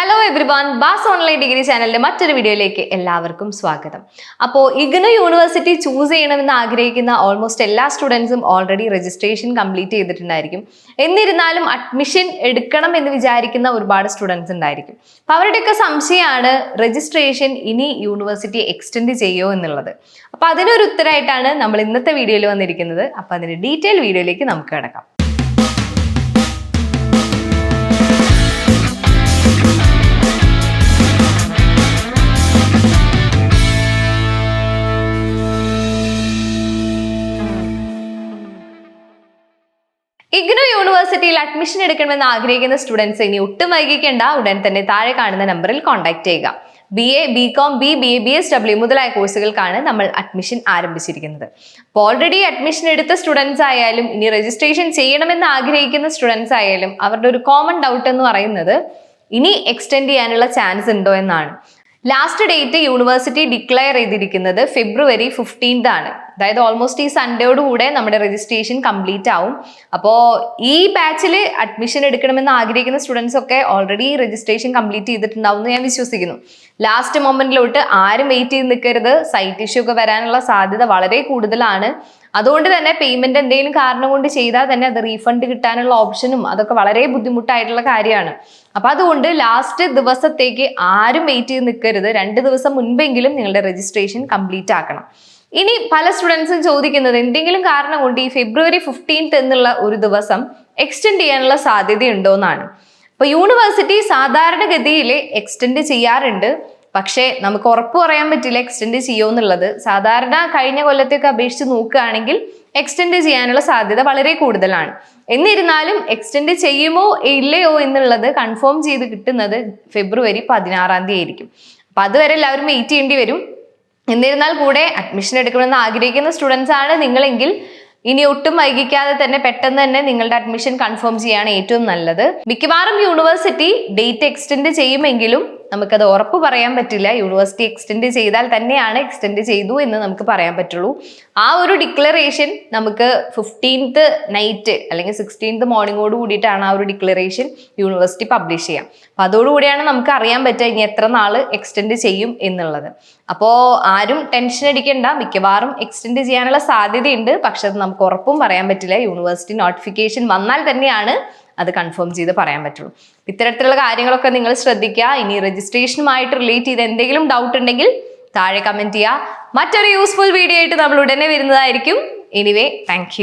Hello everyone Baas online degree ചാനലിന്റെ മറ്റൊരു വീഡിയോയിലേക്ക് എല്ലാവർക്കും സ്വാഗതം. അപ്പോൾ ഇഗ്നു യൂണിവേഴ്സിറ്റി ചൂസ് ചെയ്യണമെന്ന് ആഗ്രഹിക്കുന്ന ഓൾമോസ്റ്റ് എല്ലാ സ്റ്റുഡൻസും ഓൾറെഡി രജിസ്ട്രേഷൻ കംപ്ലീറ്റ് ചെയ്തിട്ടുണ്ടായിരിക്കും. എന്നിരുന്നാലും അഡ്മിഷൻ എടുക്കണം എന്ന് വിചാരിക്കുന്ന ഒരുപാട് സ്റ്റുഡൻസ് ഉണ്ടായിരിക്കും. അപ്പോൾ അവരുടെയൊക്കെ സംശയമാണ് രജിസ്ട്രേഷൻ ഇനി യൂണിവേഴ്സിറ്റി എക്സ്റ്റെൻഡ് ചെയ്യുമോ എന്നുള്ളത്. അപ്പോൾ അതിനൊരു ഉത്തരമായിട്ടാണ് നമ്മൾ ഇന്നത്തെ വീഡിയോയിൽ വന്നിരിക്കുന്നത്. അപ്പോൾ അതിന്റെ ഡീറ്റെയിൽ വീഡിയോയിലേക്ക് നമുക്ക് കിടക്കാം. ഇഗ്നോ യൂണിവേഴ്സിറ്റിയിൽ അഡ്മിഷൻ എടുക്കണമെന്ന് ആഗ്രഹിക്കുന്ന സ്റ്റുഡൻസ് ഇനി ഒട്ടും വൈകിക്കേണ്ട. ഉടൻ തന്നെ താഴെ കാണുന്ന നമ്പറിൽ കോൺടാക്ട് ചെയ്യുക. B A B com B B A B S W മുതലായ കോഴ്സുകൾക്കാണ് നമ്മൾ അഡ്മിഷൻ ആരംഭിച്ചിരിക്കുന്നത്. അപ്പോൾ ഓൾറെഡി അഡ്മിഷൻ എടുത്ത സ്റ്റുഡൻസ് ആയാലും ഇനി രജിസ്ട്രേഷൻ ചെയ്യണമെന്ന് ആഗ്രഹിക്കുന്ന സ്റ്റുഡൻസ് ആയാലും അവരുടെ ഒരു കോമൺ ഡൗട്ട് എന്ന് പറയുന്നത് ഇനി എക്സ്റ്റെൻഡ് ചെയ്യാനുള്ള ചാൻസ് ഉണ്ടോ എന്നാണ്. ലാസ്റ്റ് ഡേറ്റ് യൂണിവേഴ്സിറ്റി ഡിക്ലെയർ ചെയ്തിരിക്കുന്നത് ഫെബ്രുവരി ഫിഫ്റ്റീൻത് ആണ്. അതായത് ഓൾമോസ്റ്റ് ഈ സൺഡേയോട് കൂടെ നമ്മുടെ രജിസ്ട്രേഷൻ കംപ്ലീറ്റ് ആവും. അപ്പോൾ ഈ ബാച്ചിൽ അഡ്മിഷൻ എടുക്കണമെന്ന് ആഗ്രഹിക്കുന്ന സ്റ്റുഡൻസ് ഒക്കെ ഓൾറെഡി രജിസ്ട്രേഷൻ കംപ്ലീറ്റ് ചെയ്തിട്ടുണ്ടാവും എന്ന് ഞാൻ വിശ്വസിക്കുന്നു. ലാസ്റ്റ് മൊമെന്റിലോട്ട് ആരും വെയിറ്റ് ചെയ്ത് നിൽക്കരുത്. സൈറ്റ് ഇഷ്യൂ ഒക്കെ വരാനുള്ള സാധ്യത വളരെ കൂടുതലാണ്. അതുകൊണ്ട് തന്നെ പേയ്മെന്റ് എന്തെങ്കിലും കാരണം കൊണ്ട് ചെയ്താൽ തന്നെ അത് റീഫണ്ട് കിട്ടാനുള്ള ഓപ്ഷനും അതൊക്കെ വളരെ ബുദ്ധിമുട്ടായിട്ടുള്ള കാര്യമാണ്. അപ്പൊ അതുകൊണ്ട് ലാസ്റ്റ് ദിവസത്തേക്ക് ആരും വെയിറ്റ് ചെയ്ത് നിൽക്കരുത്. രണ്ട് ദിവസം മുൻപെങ്കിലും നിങ്ങളുടെ രജിസ്ട്രേഷൻ കംപ്ലീറ്റ് ആക്കണം. ഇനി പല സ്റ്റുഡൻസും ചോദിക്കുന്നത് എന്തെങ്കിലും കാരണം കൊണ്ട് ഈ ഫെബ്രുവരി ഫിഫ്റ്റീൻത്ത് എന്നുള്ള ഒരു ദിവസം എക്സ്റ്റെൻഡ് ചെയ്യാനുള്ള സാധ്യതയുണ്ടോ എന്നാണ്. അപ്പൊ യൂണിവേഴ്സിറ്റി സാധാരണഗതിയിൽ എക്സ്റ്റെൻഡ് ചെയ്യാറുണ്ട്. പക്ഷേ നമുക്ക് ഉറപ്പ് പറയാൻ പറ്റില്ല എക്സ്റ്റെൻഡ് ചെയ്യുമെന്നുള്ളത് സാധാരണ കഴിഞ്ഞ കൊല്ലത്തേക്ക് അപേക്ഷിച്ച് നോക്കുകയാണെങ്കിൽ എക്സ്റ്റെൻഡ് ചെയ്യാനുള്ള സാധ്യത വളരെ കൂടുതലാണ്. എന്നിരുന്നാലും എക്സ്റ്റെൻഡ് ചെയ്യുമോ ഇല്ലയോ എന്നുള്ളത് കൺഫേം ചെയ്ത് കിട്ടുന്നത് ഫെബ്രുവരി പതിനാറാം തീയതി ആയിരിക്കും. അപ്പൊ അതുവരെ എല്ലാവരും വെയിറ്റ് ചെയ്യേണ്ടി വരും. എന്നിരുന്നാൽ കൂടെ അഡ്മിഷൻ എടുക്കണമെന്ന് ആഗ്രഹിക്കുന്ന സ്റ്റുഡൻസ് ആണ് നിങ്ങളെങ്കിൽ ഇനി ഒട്ടും വൈകിക്കാതെ തന്നെ പെട്ടെന്ന് തന്നെ നിങ്ങളുടെ അഡ്മിഷൻ കൺഫേം ചെയ്യാണ് ഏറ്റവും നല്ലത്. മിക്കവാറും യൂണിവേഴ്സിറ്റി ഡേറ്റ് എക്സ്റ്റെൻഡ് ചെയ്യുമെങ്കിലും നമുക്കത് ഉറപ്പ് പറയാൻ പറ്റില്ല. യൂണിവേഴ്സിറ്റി എക്സ്റ്റെൻഡ് ചെയ്താൽ തന്നെയാണ് എക്സ്റ്റെൻഡ് ചെയ്തു എന്ന് നമുക്ക് പറയാൻ പറ്റുള്ളൂ. ആ ഒരു ഡിക്ലറേഷൻ നമുക്ക് ഫിഫ്റ്റീൻത്ത് നൈറ്റ് അല്ലെങ്കിൽ സിക്സ്റ്റീൻത്ത് മോർണിംഗോട് കൂടിയിട്ടാണ് ആ ഒരു ഡിക്ലറേഷൻ യൂണിവേഴ്സിറ്റി പബ്ലിഷ് ചെയ്യാം. അപ്പം അതോടുകൂടിയാണ് നമുക്ക് അറിയാൻ പറ്റുക ഇനി എത്ര നാൾ എക്സ്റ്റെൻഡ് ചെയ്യും എന്നുള്ളത്. അപ്പോൾ ആരും ടെൻഷൻ അടിക്കേണ്ട. മിക്കവാറും എക്സ്റ്റെൻഡ് ചെയ്യാനുള്ള സാധ്യതയുണ്ട്. പക്ഷെ അത് നമുക്ക് ഉറപ്പും പറയാൻ പറ്റില്ല. യൂണിവേഴ്സിറ്റി നോട്ടിഫിക്കേഷൻ വന്നാൽ തന്നെയാണ് അത് കൺഫേം ചെയ്ത് പറയാൻ പറ്റുള്ളൂ. ഇത്തരത്തിലുള്ള കാര്യങ്ങളൊക്കെ നിങ്ങൾ ശ്രദ്ധിക്കുക. ഇനി രജിസ്ട്രേഷനുമായിട്ട് റിലേറ്റ് ചെയ്ത് എന്തെങ്കിലും ഡൗട്ട് ഉണ്ടെങ്കിൽ താഴെ കമന്റ് ചെയ്യുക. മറ്റൊരു യൂസ്ഫുൾ വീഡിയോ ആയിട്ട് നമ്മൾ ഉടനെ വരുന്നതായിരിക്കും. Anyway thank